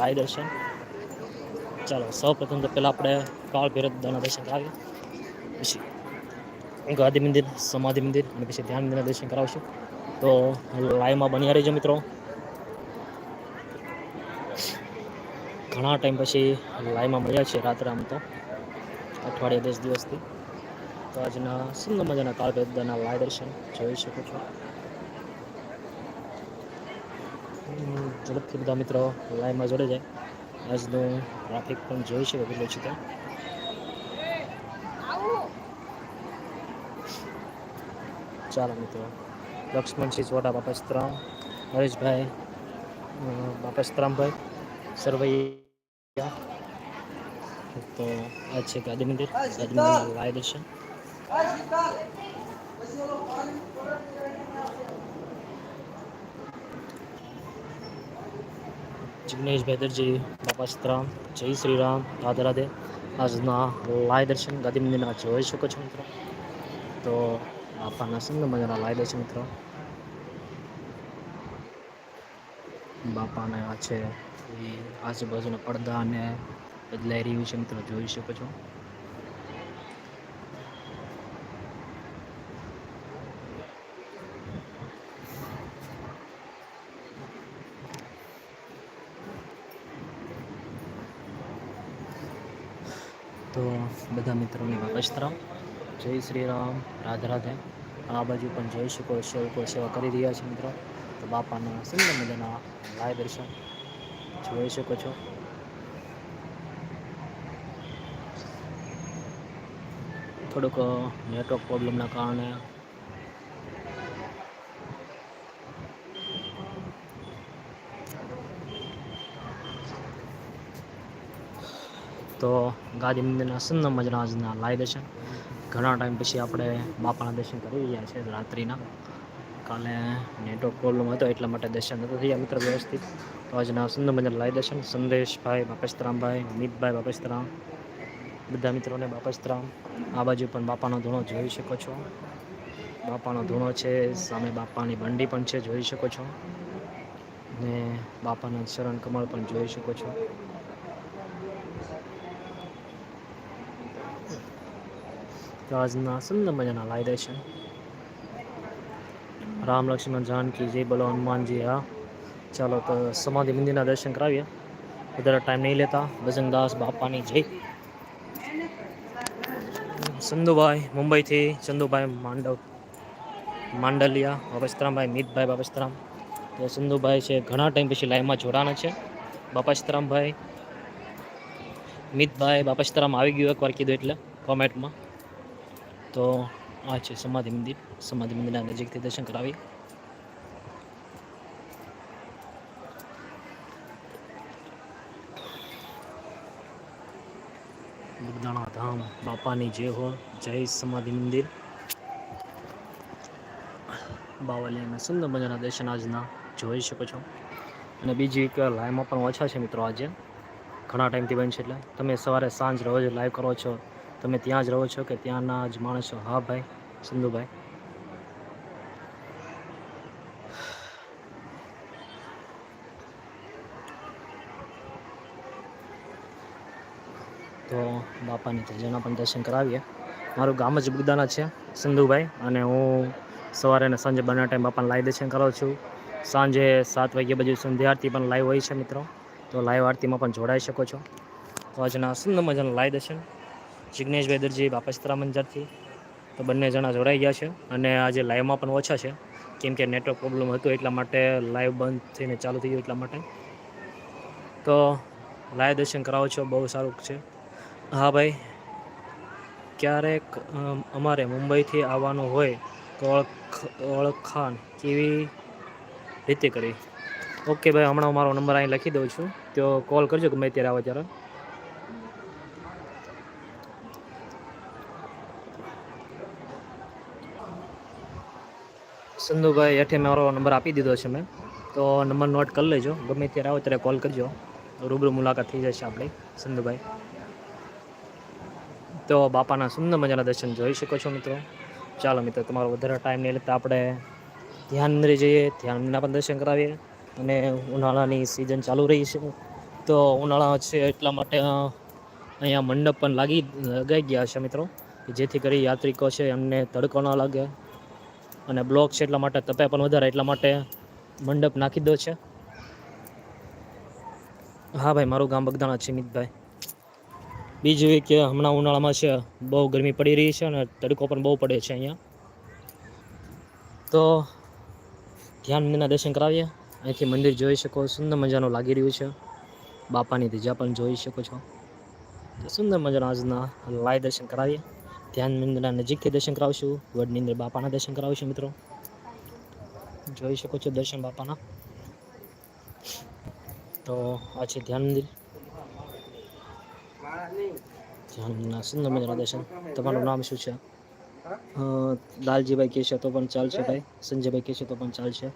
લાય દર્શન ચાલો સૌ પ્રથમ તો પહેલાં આપણે કાળ ભૈરવ દાદાના દર્શન કરાવીએ. પછી ગાદી મંદિર, સમાધિ મંદિર, અને પછી ધ્યાન મંદિરના દર્શન કરાવશું. તો લાઈવમાં બન્યા રહીજો મિત્રો. ઘણા ટાઈમ પછી લાઈવમાં મળ્યા છે રાત્રે આમ તો, અઠવાડિયા દસ દિવસથી. તો આજના સુંદર મજાના કાળ ભૈરવ લાય દર્શન જોઈ શકો છો. ઝડપથી બધા મિત્રો લાઈવમાં જોડે જાય. આજનું ટ્રાફિક પણ જોઈ શકે કેટલું છે. તો ચાલો મિત્રો લક્ષ્મણસિંહ ચોટા બાપસ્તરામ હરેશભાઈ બાપસ્તરામભાઈ સરવૈયા. તો આ છે ગાંધી મંદિર. ગાંધી મંદિર લાય દર્શન. જિગ્નેશભાઈ ભેદરજી બાપાસ્ત્રામ જય શ્રી રામ રાધે રાધે. આજના લાય દર્શન ગાંધી મંદિરના જોઈ શકો છો મિત્રો. તો બાપાના સુંદર મજાના લાય દર્શન મિત્રો. બાપાને આ છે એ આજુબાજુના પડદા અને બદલાઈ રહ્યું છે મિત્રો, જોઈ શકો છો. તો બધા મિત્રોને નમસ્તરામ જય શ્રી રામ, રાધે રાધે. આ બાજુ પણ જોઈ શકો છો લોકો સેવા કરી રહ્યા છે મિત્રો. તો બાપાના સુંદર મજાના લાય દર્શન જોઈ શકો છો. થોડુંક નેટવર્ક પ્રોબ્લેમના કારણે તો ગાંધી મંદિરના સુંદર મજાના આજના લાય દર્શન. ઘણા ટાઈમ પછી આપણે બાપાના દર્શન કરી રહ્યા છે રાત્રિના. કાલે નેટવર્ક પ્રોબ્લેમ હતો એટલા માટે દર્શન નથી થયા મિત્ર વ્યવસ્થિત. તો આજના સુંદર મજાના લાઈ દર્શન. સંદેશભાઈ, બાપસ્તરામભાઈ, અમિતભાઈ, બાપસ્તરામ. બધા મિત્રોને બાપસ્તરામ. આ બાજુ પણ બાપાનો ધૂણો જોઈ શકો છો. બાપાનો ધૂણો છે. સામે બાપાની બંડી પણ છે, જોઈ શકો છો. ને બાપાના શરણ કમળ પણ જોઈ શકો છો. તો આજના સુંદર મજાના લાયદા છે. રામ લક્ષ્મણ જાનકી, જય બોલો હનુમાનજી હા. ચાલો તો સમાધિ મંદિરના દર્શન કરાવીએ. વધારે ટાઈમ નહીં લેતા. ભજનદાસ બાપાની જય. સંધુભાઈ મુંબઈથી ચંદુભાઈ માંડવ, માંડલિયા, બાપસ્તરામભાઈ મિતભાઈ, બાપસ્તરામ. તો સંદુભાઈ છે ઘણા ટાઈમ પછી લાઈવમાં જોડાના છે. બાપસ્તરામભાઈ, મિતભાઈ, બાપસ્તરામ આવી ગયું એકવાર કીધું એટલે કોમેન્ટમાં તો આ છે સમાધિ મંદિર. સમાધિ મંદિરના નજીકથી દર્શન કરાવી. બગદાણા ધામ બાપાની જય હો, જય સમાધિ મંદિર. બાવલિયાના સુંદર મજાના દર્શન આજના જોઈ શકો છો. અને બીજી એક લાઈવમાં પણ ઓછા છે મિત્રો આજે. ઘણા ટાઈમથી બનશે એટલે. તમે સવારે સાંજ રોજ લાઈવ કરો છો. તમે ત્યાં જ રહો છો કે ત્યાંના જ માણસો? હા ભાઈ, સિંધુભાઈ. તો બાપાની ત્રીજાના પણ દર્શન કરાવીએ. મારું ગામ જ બુગદાના છે, સિંધુભાઈ, અને હું સવારે અને સાંજે બંને ટાઈમ બાપાને લાઈવ દર્શન કરાવું છું. સાંજે સાત વાગ્યા બાજુ સંધ્યા આરતી પણ લાઈવ હોય છે મિત્રો. તો લાઈવ આરતીમાં પણ જોડાઈ શકો છો. તો આજના સુંદર મજાના લાઈવ દર્શન. જિગ્નેશભાઈ દરજી બાપસ્તરા મંજરથી તો બંને જણા જોડાઈ ગયા છે અને આજે લાઈવમાં પણ ઓછા છે. કેમ કે નેટવર્ક પ્રોબ્લેમ હતો એટલા માટે લાઈવ બંધ થઈને ચાલુ થઈ ગયું એટલા માટે. તો લાઈવ દર્શન કરાવો છો, બહુ સારું છે. હા ભાઈ, ક્યારેક અમારે મુંબઈથી આવવાનું હોય તો ઓળખ, ઓળખાણ કેવી રીતે કરી? ઓકે ભાઈ, હમણાં મારો નંબર અહીં લખી દઉં છું. તો કોલ કરજો ગમે ત્યારે આવે ત્યારે. સંધુભાઈ હેઠે મારો નંબર આપી દીધો છે મેં. તો નંબર નોટ કરી લેજો. ગમે ત્યારે આવો ત્યારે કોલ કરજો. રૂબરૂ મુલાકાત થઈ જશે આપણી. સંધુભાઈ. તો બાપાના સુંદર મજાના દર્શન જોઈ શકો છો મિત્રો. ચાલો મિત્રો, તમારો વધારે ટાઈમ નહીં લેતા આપણે ધ્યાન મંદિરે જઈએ. ધ્યાન મંદિરના પણ દર્શન કરાવીએ. અને ઉનાળાની સિઝન ચાલુ રહી છે. તો ઉનાળા છે એટલા માટે અહીંયા મંડપ પણ લાગી, લગાઈ ગયા છે મિત્રો. જેથી કરી યાત્રિકો છે એમને તડકો ન લાગે. અને બ્લોક છે એટલા માટે તપે પણ વધારે, એટલા માટે મંડપ નાખી દો છે. હા ભાઈ, મારું ગામ બગદાણા છે, મિતભાઈ. બીજું એ કે હમણાં ઉનાળામાં છે, બહુ ગરમી પડી રહી છે અને તડકો પણ બહુ પડે છે અહીંયા. તો ધ્યાન મંદિરના દર્શન કરાવીએ. અહીંથી મંદિર જોઈ શકો, સુંદર મજાનું લાગી રહ્યું છે. બાપાની ધજા પણ જોઈ શકો છો. સુંદર મજાના આજના લાય દર્શન કરાવીએ. ધ્યાન મંદિરના નજીકથી દર્શન કરાવશું વડની અંદર બાપાના દર્શન કરાવશું મિત્રો. જોઈ શકો છો દર્શન બાપાના. તો આ છે ધ્યાન મંદિર. ધ્યાન મંદિરના સુંદર મજાના દર્શન. તમારું નામ શું છે? લાલજીભાઈ કહેશે તો પણ ચાલશે ભાઈ. સંજયભાઈ કહેશે તો પણ ચાલશે.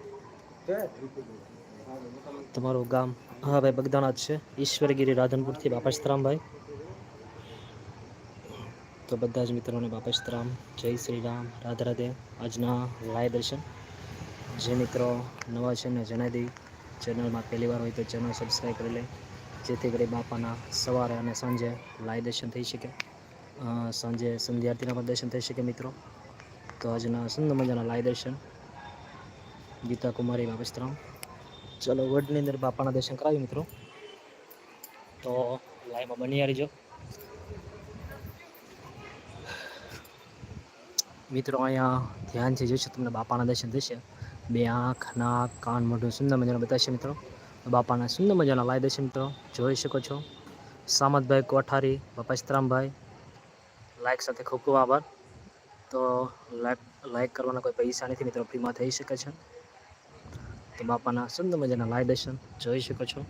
તમારું ગામ, હા ભાઈ બગદાણા જ છે. ઈશ્વરગીરી રાધનપુરથી બાપાશ્રામભાઈ તો બધા જ મિત્રોને બાપશ્રામ જય શ્રી રામ. રાધે રાધે. આજના લાય દર્શન. જે મિત્રો નવા છે ને જણાવી દઈ. ચેનલમાં પહેલી વાર હોય તો ચેનલ સબસ્ક્રાઈબ કરી લે. જેથી કરી બાપાના સવારે અને સાંજે લાય દર્શન થઈ શકે. સાંજે સંધ્યાર્થીના પણ દર્શન થઈ શકે મિત્રો. તો આજના સુંદર મજાના લાય દર્શન. ગીતા કુમારી બાપસ્તરામ ચલો વડની અંદર બાપાના દર્શન કરાવી મિત્રો. તો લાઈવમાં બની રહીજો મિત્રો, અહીંયા ધ્યાનથી જોઈશે તમને બાપાના દર્શન થશે. બે આંખ, નાક, કાન, મોઢું, સુંદર મજાના બતાવશે મિત્રો. બાપાના સુંદર મજાના લાય દર્શન, મિત્રો. જોઈ શકો છો. સામતભાઈ કોઠારી બાપાસ્તરામભાઈ લાઈક સાથે ખૂબ ખૂબ આભાર. તો લાઈક લાઈક કરવાના કોઈ પૈસા નથી, મિત્રો. ફ્રીમાં થઈ શકે છે. તો બાપાના સુંદર મજાના લાય દર્શન જોઈ શકો છો.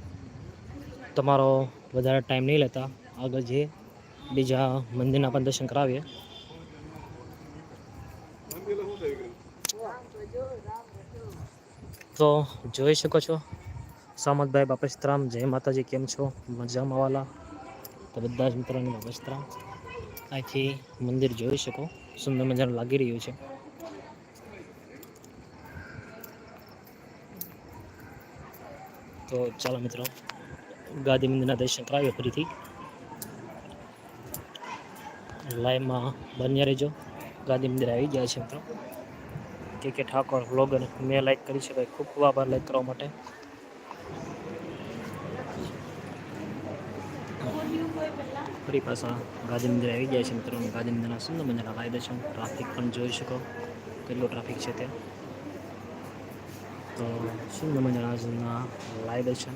તમારો વધારે ટાઈમ નહીં લેતા. આગળ જે બીજા મંદિરના પણ દર્શન કરાવીએ. તો જોઈ શકો છો. સામતભાઈ બાપસ્તરામ, જય માતાજી, કેમ છો? મજામાં વાલા? તો બધા જ મિત્રોને બાપસ્તરામ. અહીંથી મંદિર જોઈ શકો. સુંદર મજાનું લાગી રહ્યું છે. તો ચાલો મિત્રો, ગાદી મંદિરના દર્શન કરાવીએ ફરીથી. લાઈવમાં બન્યા રહેજો. ગાદી મંદિર આવી ગયા છે મિત્રો. કે ઠાકોર વ્લોગર મેં લાઈક કરી ભાઈ. ખૂબ ખૂબ આભાર લાઈક કરવા માટે. ફરી પાછા ગાંધી આવી ગયા છે મિત્રો. અને ગાંધી સુંદર મજાના ફાયદા છે. ટ્રાફિક પણ જોઈ શકો. કેટલો ટ્રાફિક છે તે. તો સુંદર મજાના આજના લાઈ દર્શન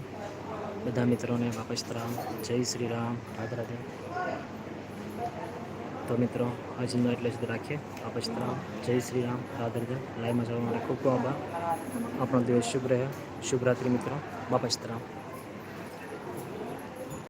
બધા મિત્રોને બાપસ્તરામ જય શ્રી રામ. રાધે રાધે. તો મિત્રો આજનો એટલે સુધી રાખીએ. બાપસ્તરામ જય શ્રી રામ રાધરજા રાધે. લાઈવમાં જવા માટે ખૂબ ખૂબ આભાર. આપણો દિવસ શુભ રહે. શુભરાત્રિ મિત્રો. બાપસ્તરામ